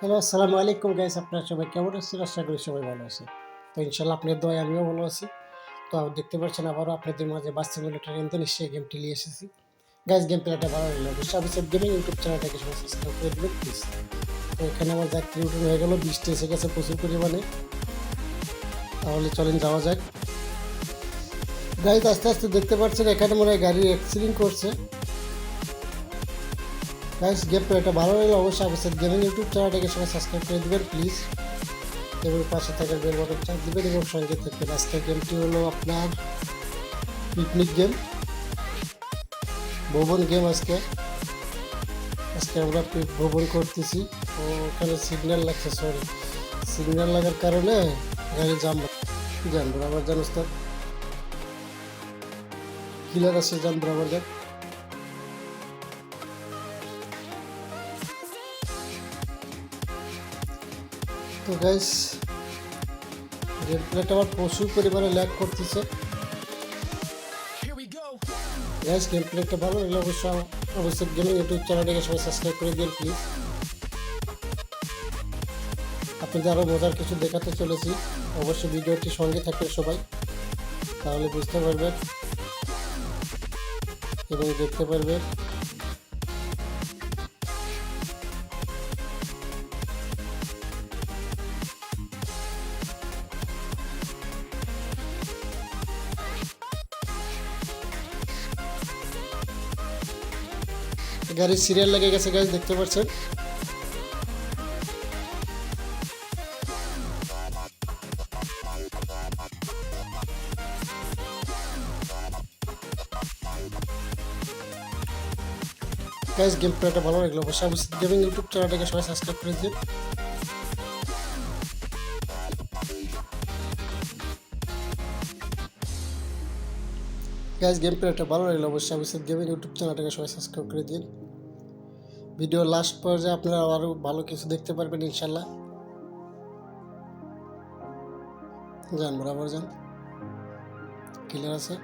Hello আসসালামু আলাইকুম guys আপনারা সবাই কেমন আছেন? আশা করি সবাই ভালো আছে তো ইনশাল্লাহ আপনার দয় আমিও ভালো আছি। তো দেখতে পাচ্ছেন, আবারও আপনাদের মাঝে বাস সিমুলেটার ইন্দোনেশিয়া গেমটি নিয়ে এসেছি। গাইস গেম প্লেটা ভালো লাগল অবশ্যই গেমিং ইউটিউব চ্যানেলটাকে সবাই সাবস্ক্রাইব করে দেবেন প্লিজ তো এখানে আমার যাত্রী উঠুন হয়ে গেল বৃষ্টি এসে গেছে প্রচুর পরিমাণে। তাহলে চলেন, যাওয়া যাক। গাইজ আস্তে আস্তে দেখতে পাচ্ছেন, এখানে মনে হয় গাড়ি অ্যাক্সিডেন্ট করছে। গাইস গেম এটা ভালো লাগলে অবশ্যই অবশ্যই গেমিং ইউটিউব চ্যানেলটাকে সবাই সাবস্ক্রাইব করে দেবেন প্লিজ এবং পাশে থাকার বেল বাটন চাপ দেবেন এবং সঙ্গে থাকবেন। আজকের গেমটি হলো আপনার পিকনিক গেম ভবন গেম আজকে। আজকে আমরা ভ্রমণ করতেছি। ও ওখানে সিগন্যাল লাগছে সরি সিগন্যাল লাগার কারণে গাড়ি জাম জান বরাবর জানোস তো। কিলার আছে জান বরাবর যান তো গাইস গেম প্লেটা আমার প্রচুর পরিমাণে ল্যাক করতেছে। গাইস গেম প্লেটা ভালো লাগলে অবশ্যই অবশ্যই গেমিং ইউটিউব চ্যানেলটাকে সবাই সাবস্ক্রাইব করে দিন প্লিজ আপনাদের আরও মজার কিছু দেখাতে চলেছি। অবশ্যই ভিডিওটি সঙ্গে থাকবেন সবাই। তাহলে বুঝতে পারবেন। এবং দেখতে পারবেন গাড়ির সিরিয়াল লেগে গেছে গাছ দেখতে পাচ্ছেন? গেম প্লেটা ভালো লাগল অবশ্যই গেমিং ইউটিউব চ্যানেলটাকে সবাই সাবস্ক্রাইব করে দিন। গাইজ গেম প্লেটা ভালো লাগল অবশ্যই অবশ্যই গেমিং ইউটিউব চ্যানেলটাকে সবাই সাবস্ক্রাইব করে দিন। ভিডিও লাস্ট পর্যায়ে আপনারা আরও ভালো কিছু দেখতে পারবেন ইনশাল্লাহ যান, বরাবর যান। ক্লিয়ার আছে?